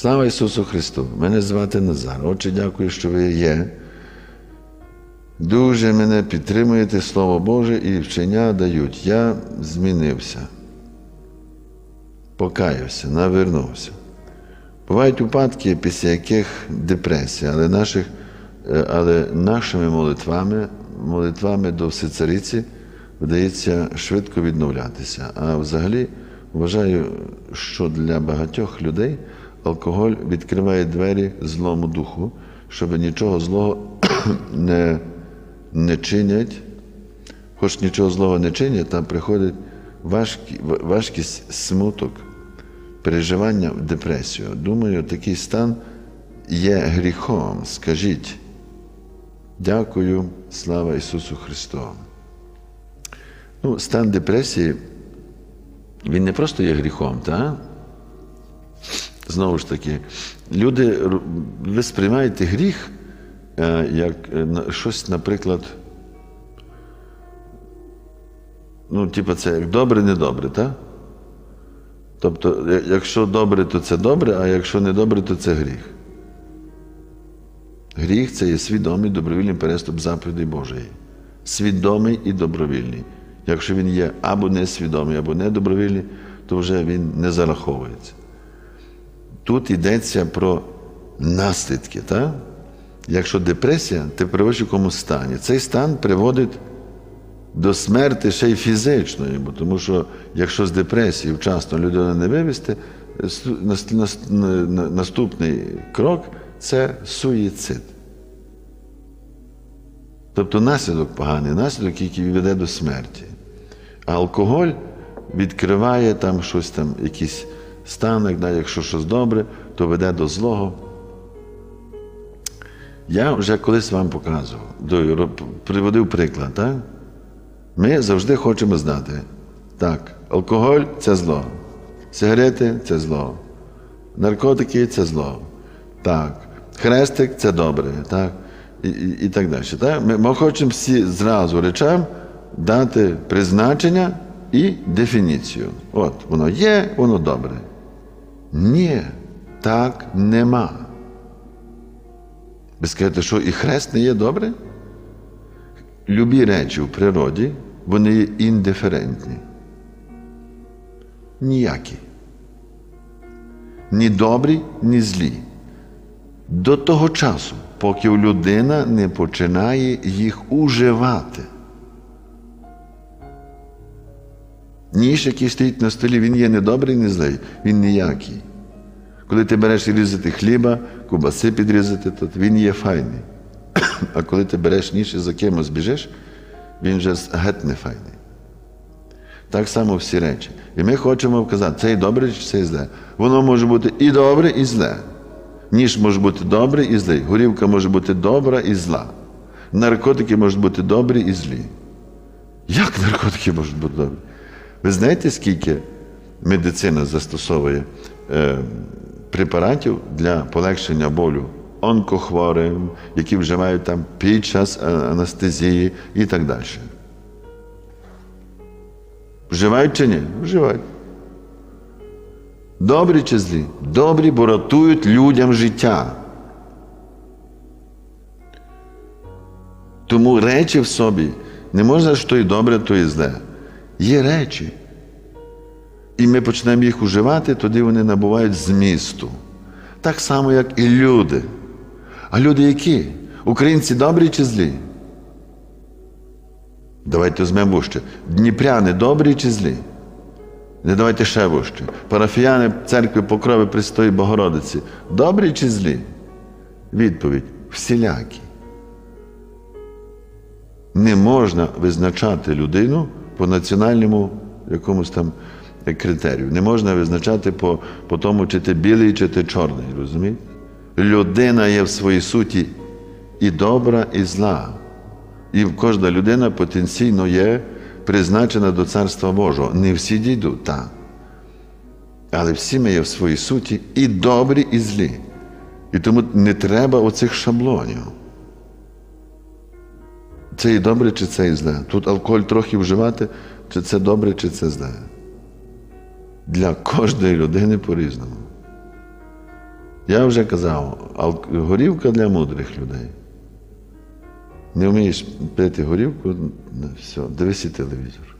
Слава Ісусу Христу! Мене звати Назар. Отче, дякую, що ви є. Дуже мене підтримуєте, Слово Боже, і вчення дають. Я змінився, покаявся, навернувся. Бувають випадки, після яких депресія, але, наших, е, але нашими молитвами, молитвами до Всецариці вдається швидко відновлятися. А взагалі вважаю, що для багатьох людей алкоголь відкриває двері злому духу, щоб нічого злого не, не чинять. Хоч нічого злого не чинять, там приходить важкі, важкість, смуток, переживання в депресію. Думаю, такий стан є гріхом. Скажіть, дякую, слава Ісусу Христу. Ну, стан депресії, він не просто є гріхом, так? Знову ж таки, люди ви сприймаєте гріх е, як е, щось, наприклад, ну, типу, це як добре, недобре, так? Тобто, якщо добре, то це добре, а якщо не добре, то це гріх. Гріх це є свідомий добровільний переступ заповідей Божої. Свідомий і добровільний. Якщо він є або несвідомий, або недобровільний, то вже він не зараховується. Тут йдеться про наслідки. Так? Якщо депресія, ти перебуваєш в якому стані. Цей стан приводить до смерти ще й фізичної, бо тому що якщо з депресії вчасно людину не вивести, наступний крок це суїцид. Тобто наслідок поганий, наслідок, який веде до смерті. А алкоголь відкриває там щось там, якийсь стан, як, якщо щось добре, то веде до злого. Я вже колись вам показував, приводив приклад, так? Ми завжди хочемо знати. Так, алкоголь це зло, сигарети це зло, наркотики це зло. Так, хрестик це добре, так? І, і, і так далі. Так? Ми, ми хочемо всі зразу речам дати призначення і дефініцію. От, воно є, воно добре. Ні, так нема. Ви скажете, що і хрест не є добре? Любі речі в природі, вони є індиферентні. Ніякі. Ні добрі, ні злі. До того часу, поки людина не починає їх уживати. Ніж, який стоїть на столі, він є не добрий, не злий, він ніякий. Коли ти береш різати хліба, кубаси підрізати, то він є файний. А коли ти береш ніж і за кимось біжиш, він вже геть не файний. Так само всі речі. І ми хочемо вказати, це і добре, чи це і зле. Воно може бути і добре, і зле. Ніж може бути добре і злий. Горівка може бути добра і зла. Наркотики можуть бути добрі і злі. Як наркотики можуть бути добрі? Ви знаєте, скільки медицина застосовує е, препаратів для полегшення болю онкохворим, які вживають там під час е, анестезії і так далі? Вживають чи ні? Вживають. Добрі чи злі? Добрі, бо рятують людям життя. Тому речі в собі не можна, що і добре, то і зле. Є речі. І ми почнемо їх уживати, тоді вони набувають змісту. Так само, як і люди. А люди які? Українці добрі чи злі? Давайте візьмемо вище. Дніпряни добрі чи злі? Не давайте ще вище. Парафіяни церкви Покрови Престої Богородиці добрі чи злі? Відповідь всілякі. Не можна визначати людину по національному якомусь там критерію. Не можна визначати по, по тому, чи ти білий, чи ти чорний. Розумієте? Людина є в своїй суті і добра, і зла. І кожна людина потенційно є призначена до Царства Божого. Не всі дійдуть, так. Але всі ми є в своїй суті і добрі, і злі. І тому не треба оцих шаблонів. Це і добре, чи це і зле. Тут алкоголь трохи вживати, чи це добре, чи це зле. Для кожної людини по-різному. Я вже казав, горівка для мудрих людей. Не вмієш пити горівку, все, дивися телевізор.